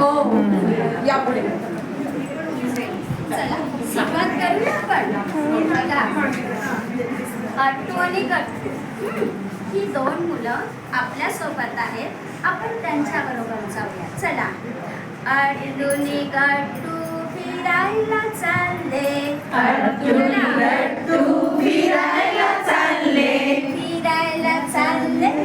हो या पुढे चला सुरुवात करूया आपण? आणि गट्टू ही दोन मुलं आपल्यासोबत आहेत. आपण त्यांच्या बरोबर जाऊया. चला. अट्टूनी गट्टू फिरायला चालले. अट्टूनी गट्टू फिरायला चालले. फिरायला चालले.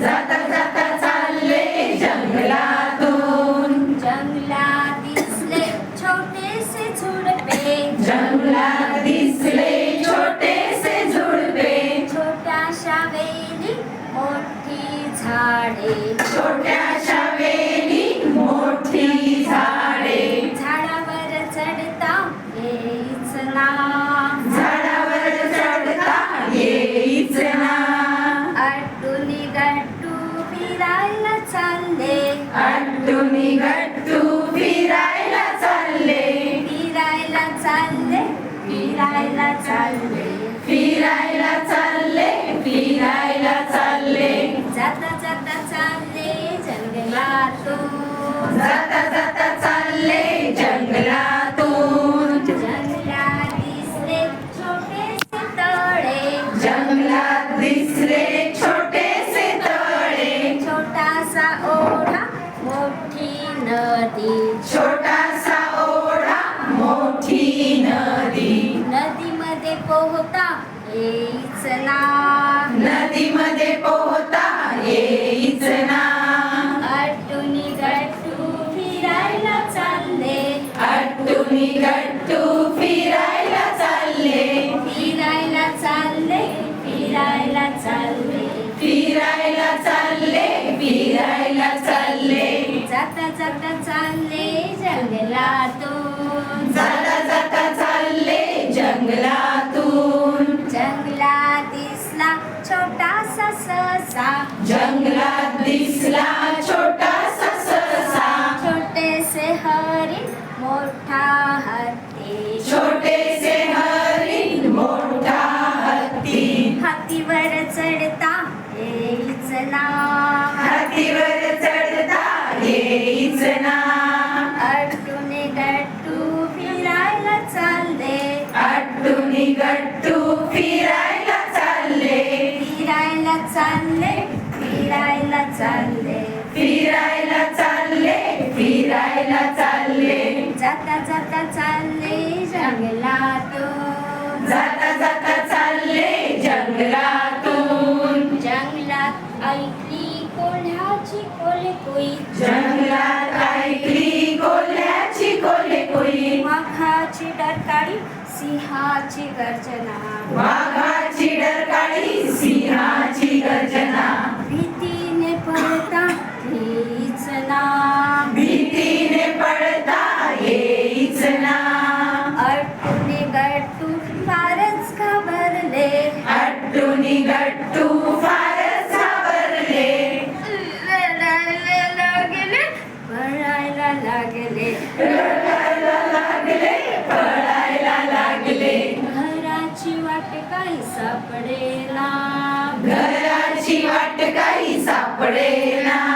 जाता जाता चालले जंगलातून. जंगलात दिसले छोटेसे झुडपे. जंगलात दिसले छोटेसे झुडपे. छोट्याशा वेली मोठी झाडे. छोट्याशा जाता जाता चालले जंगलातून. जंगलात दिसले छोटेसे तळे. जंगलात दिसले छोटेसे तळे. छोटासा ओढा मोठी नदी. छोटासा ओढा मोठी नदी. नदीमध्ये पोहता येईच ना. नदीमध्ये पोहता येईच जंगलातून. जाता जाता चालले जंगलातून. जंगलात दिसला छोटासा ससा जंगलात दिसला छोटासा ससा छोटेसे हरिण मोठा हत्ती. छोटेसे हरिण मोठा हत्ती. हातीवर चढता येईच ना. हातीवर चढता येईच ना. गट्टू फिरायला चालले. फिरायला चालले फिरायला चालले. फिरायला चालले फिरायला चालले. जाता जाता चालले जंगलातून. जाता जाता चालले जंगलातून. जंगलात ऐकली कोल्ह्याची कोलकोई. जंगलात वाघाची डरकाळी सिंहाची गर्जना. वाघाची डरकाळी सिंहाची गर्जना. भीतीने पळता हीच ना भीतीने पडता येईच ना अट्टूने गट्टू फारच घाबरले. अट्टूनी गट्टू फारच घाबरले. रडायला लागले पळायला लागले. सापडेना. घराची वाट काही सापडेना.